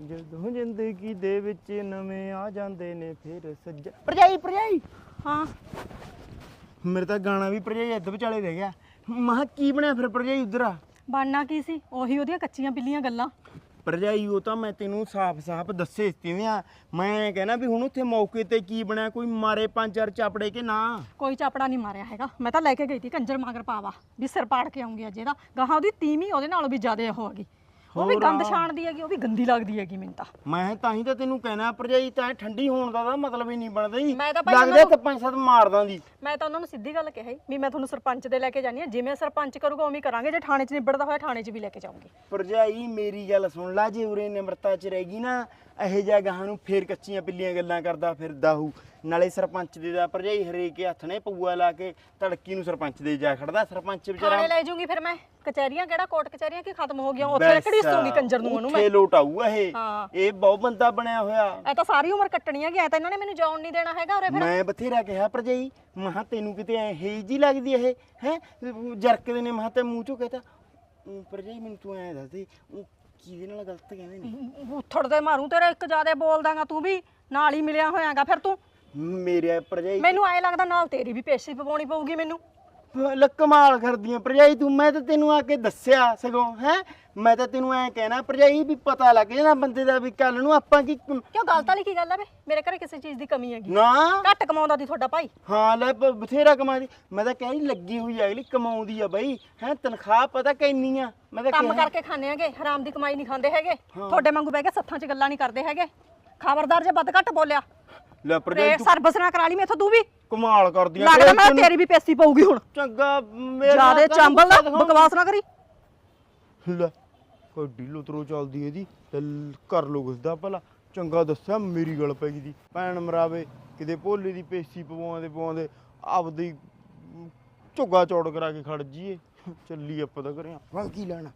ਜਦੋਂ ਜ਼ਿੰਦਗੀ ਦੇ ਵਿੱਚ ਨਵੇਂ ਆ ਜਾਂਦੇ ਨੇ ਫਿਰ ਸੱਜਣ ਭਰਜਾਈ ਭਰਜਾਈ! ਹਾਂ। ਮੇਰੇ ਤਾਂ ਗਾਣਾ ਵੀ ਭਰਜਾਈ ਅੱਧ ਵਿਚਾਲੇ ਰਹਿ ਗਿਆ। ਮਹਾ ਕੀ ਬਣਿਆ ਫਿਰ ਭਰਜਾਈ ਉਧਰ? ਆ ਬਣਨਾ ਕੀ ਸੀ? ਉਹੀ ਉਹਦੀਆਂ ਕੱਚੀਆਂ ਬਿੱਲੀਆਂ ਗੱਲਾਂ। ਭਰਜਾਈ ਉਹ ਤਾਂ ਮੈਂ ਤੈਨੂੰ ਸਾਫ਼-ਸਾਫ਼ ਦੱਸੇ ਤਿਵੇਂ ਆ? ਮੈਂ ਕਹਿਣਾ ਵੀ ਹੁਣ ਉੱਥੇ ਮੌਕੇ ਤੇ ਕੀ ਬਣਿਆ? ਕੋਈ ਮਾਰੇ ਪੰਜ ਚਾਰ ਚਾਪੜੇ ਕਿ ਨਾ? ਕੋਈ ਚਾਪੜਾ ਨਹੀਂ ਮਾਰਿਆ ਹੈਗਾ। ਮੈਂ ਤਾਂ ਲੈ ਕੇ ਗਈ ਸੀ ਕੰਜਰ ਮਗਰ ਪਾਵਾ ਵੀ ਸਿਰ ਪਾੜ ਕੇ ਆਉਂਗੀ ਅੱਜ ਇਹਦਾ। ਗਾਹਾਂ ਉਹਦੀ ਤੀਵੀਂ ਉਹਦੇ ਨਾਲੋਂ ਵੀ ਜ਼ਿਆਦਾ ਉਹ ਹੈਗੀ। ਉਹ ਵੀ ਹੋਰ ਗੰਦ। ਛਾਣਦੀ ਹੈਗੀ ਉਹ ਵੀ ਗੰਦੀ ਲੱਗਦੀ ਹੈਗੀ ਮੈਨੂੰ ਤਾਂ। ਮੈਂ ਤਾਂ ਹੀ ਤਾਂ ਤੈਨੂੰ ਕਹਿਣਾ ਭਰਜਾਈ ਤਾਂ ਠੰਡੀ ਹੋਣ ਦਾ ਤਾਂ ਮਤਲਬ ਹੀ ਨਹੀਂ ਬਣਦਾ ਹੀ ਮੈਂ ਤਾਂ ਭਾਈ ਲੱਗਦਾ ਤਾਂ ਪੰਜ ਸੱਤ ਮਾਰਦਾਂ ਦੀ ਮੈਂ ਤਾਂ ਉਹਨਾਂ ਨੂੰ ਸਿੱਧੀ ਗੱਲ ਕਿਹਾ ਸੀ ਵੀ ਮੈਂ ਤੁਹਾਨੂੰ ਸਰਪੰਚ ਦੇ ਲੈ ਕੇ ਜਾਣੀ ਆ ਜਿਵੇਂ ਸਰਪੰਚ ਕਰੂਗਾ ਉਵੇਂ ਹੀ ਕਰਾਂਗੇ ਜੇ ਥਾਣੇ 'ਚ ਨਿਬੜਦਾ ਹੋਇਆ ਥਾਣੇ 'ਚ ਵੀ ਲੈ ਕੇ ਜਾਵਾਂਗੇ ਭਰਜਾਈ ਮੇਰੀ ਗੱਲ ਸੁਣ ਲਾ ਜੇ ਉਰੇ ਨਿਮਰਤਾ ਚ ਰਹੇਗੀ ਨਾ ਇਹੋ ਜਿਹਾ ਗਾਹਾਂ ਨੂੰ ਫੇਰ ਕੱਚੀਆਂ ਪਿੱਲੀਆਂ ਗੱਲਾਂ ਕਰਦਾ ਫਿਰਦਾ ਹੂ। ਨਾਲੇ ਸਰਪੰਚ ਦੇ ਦਾ ਭਰਜਾਈ ਹਰੇਕ ਹੱਥ ਨੇ ਪਊਆ ਲਾ ਕੇ ਤੜਕੀ ਨੂੰ ਸਰਪੰਚ ਦੇ ਜਾ ਖੜਦਾ। ਸਰਪੰਚ ਵਿਚਾਰਾ ਥਾਣੇ ਲੈ ਜਾਊਂਗੀ ਫਿਰ ਮੈਂ। ਕਚਹਿਰੀਆਂ ਕਿਹੜਾ ਕੋਰਟ ਕਚਹਿਰੀਆਂ ਕੀ ਖਤਮ ਹੋ ਗਈਆਂ? ਉੱਥੇ ਕਿਹੜੀ ਸੂਗੀ ਕੰਜਰ ਨੂੰ ਉਹਨੂੰ ਮੈਂ ਉੱਥੇ ਲੋਟ ਆਊ ਇਹ। ਹਾਂ। ਇਹ ਬਹੁਤ ਬੰਦਾ ਬਣਿਆ ਹੋਇਆ। ਇਹ ਤਾਂ ਸਾਰੀ ਉਮਰ ਕੱਟਣੀ ਹੈਗੀ ਐ ਤਾਂ ਇਹਨਾਂ ਨੇ ਮੈਨੂੰ ਜਾਣ ਨਹੀਂ ਦੇਣਾ ਹੈਗਾ ਉਰੇ ਫਿਰ। ਮੈਂ ਬਥੇਰਾ ਕਿਹਾ ਭਰਜਾਈ ਮਹਾ ਤੈਨੂੰ ਕਿਤੇ ਐ ਹੇਜ ਜੀ ਲੱਗਦੀ ਇਹ ਹੈ? ਜਰਕਦੇ ਨੇ ਮਹਾ ਤੇ ਮੂੰਹ ਚੋਂ ਕਹਤਾ ਭਰਜਾਈ ਮੈਨੂੰ ਤੂੰ ਐ ਦੱਸ ਦੇ ਉਹ ਕਿਹਦੇ ਨਾਲ ਗਲਤ ਕਹਿੰਦੇ ਨੇ? ਬੂਥੜ ਦੇ ਮਾਰੂ ਤੇਰਾ ਇੱਕ ਜਿਆਦੇ ਬੋਲ ਦਾਂਗਾ ਤੂੰ ਵੀ ਨਾਲ ਹੀ ਮਿਲਿਆ ਹੋਇਆਗਾ ਫਿਰ ਤੂੰ। ਮੇਰੇ ਭਰਜਾਈ ਮੈਨੂੰ ਐ ਲੱਗਦਾ ਨਾਲ ਤੇਰੀ ਵੀ ਪੇਸ਼ੀ ਪਵਾਉਣੀ ਪਊਗੀ ਮੈਨੂੰ। ਲੈ ਕਮਾਲ ਕਰਦੀਆਂ। ਭਰਜਾਈ ਤੂੰ ਮੈਂ ਤਾਂ ਤੈਨੂੰ ਆ ਕੇ ਦੱਸਿਆ ਸਗੋਂ ਹੈ? ਮੈਂ ਤਾਂ ਤੈਨੂੰ ਐ ਕਹਿਣਾ ਭਰਜਾਈ ਵੀ ਪਤਾ ਲੱਗ ਜਾਣਾ ਬੰਦੇ ਦਾ ਵੀ ਕੱਲ ਨੂੰ ਆਪਾਂ ਕੀ ਕਿਉਂ ਗਲਤ ਵਾਲੀ ਕੀ ਗੱਲ ਹੈ ਵੇ ਮੇਰੇ ਘਰੇ ਕਿਸੇ ਚੀਜ਼ ਦੀ ਕਮੀ ਹੈਗੀ। ਨਾ। ਘੱਟ ਕਮਾਉਂਦਾ ਦੀ ਤੁਹਾਡਾ ਭਾਈ। ਹਾਂ ਲੈ ਬ- ਬਥੇਰਾ ਕਮਾਦੀ ਮੈਂ ਤਾਂ ਕਹਿ ਰਹੀ ਲੱਗੀ ਹੋਈ ਆ ਅਗਲੀ ਕਮਾਉਂਦੀ ਆ ਬਈ। ਹੈ ਤਨਖਾਹ ਪਤਾ ਕਿੰਨੀ ਆ? ਮੈਂ ਤਾਂ ਕੰਮ ਕਿਹਾ ਕਰਕੇ ਖਾਣੇ ਹੈਗੇ ਹਰਾਮ ਦੀ ਕਮਾਈ ਨਹੀਂ ਖਾਂਦੇ ਹੈਗੇ। ਤੁਹਾਡੇ ਵਾਂਗੂ ਬਹਿ ਕੇ ਸੱਥਾਂ 'ਚ ਗੱਲਾਂ ਨਹੀਂ ਕਰਦੇ ਹੈਗੇ। ਖਬਰਦਾਰ ਜੇ ਵੱਧ ਘੱਟ ਬੋਲਿਆ। ਲੈ ਭਰਜਾਈ ਤੇ ਸਰਵਿਸ ਨਾ ਕਰਾ ਲਈ ਮੇਥੋਂ ਤੂੰ ਵੀ। ਕਮਾਲ ਕਰਦੀਆਂ ਲੱਗਦਾ ਭਰਜਾਈ ਮੈਂ ਤੇਰੀ ਵੀ ਪੇਸੀ ਪਊਗੀ ਹੁਣ। ਚੰਗਾ ਮੇਰਾ ਜਿਆਦੇ ਚਾਂਬਲ ਨਾ ਬਕਵਾਸ ਨਾ ਕਰੀ। ਲੈ ਕੋਈ ਢਿੱਲੋ ਤਰੋ ਚੱਲਦੀ ਇਹਦੀ ਤੇ ਕਰ ਲੋ ਗੁਸਦਾ ਭਲਾ। ਚੰਗਾ ਦੱਸਿਆ ਮੇਰੀ ਗੱਲ ਪੈ ਗਈ ਦੀ। ਭੈਣ ਮਰਾਵੇ ਕਿਤੇ ਭੋਲੇ ਦੀ ਪੇਸੀ ਪਵਾਉਂਦੇ ਪਵਾਉਂਦੇ ਆਪਦੀ ਝੁੱਗਾ ਚੌੜ ਕਰਾ ਕੇ ਖੜ ਜੀਏ। ਚੱਲੀ ਆਪਾਂ ਤਾਂ ਕਰਿਆ ਵਾ ਕੀ ਲੈਣਾ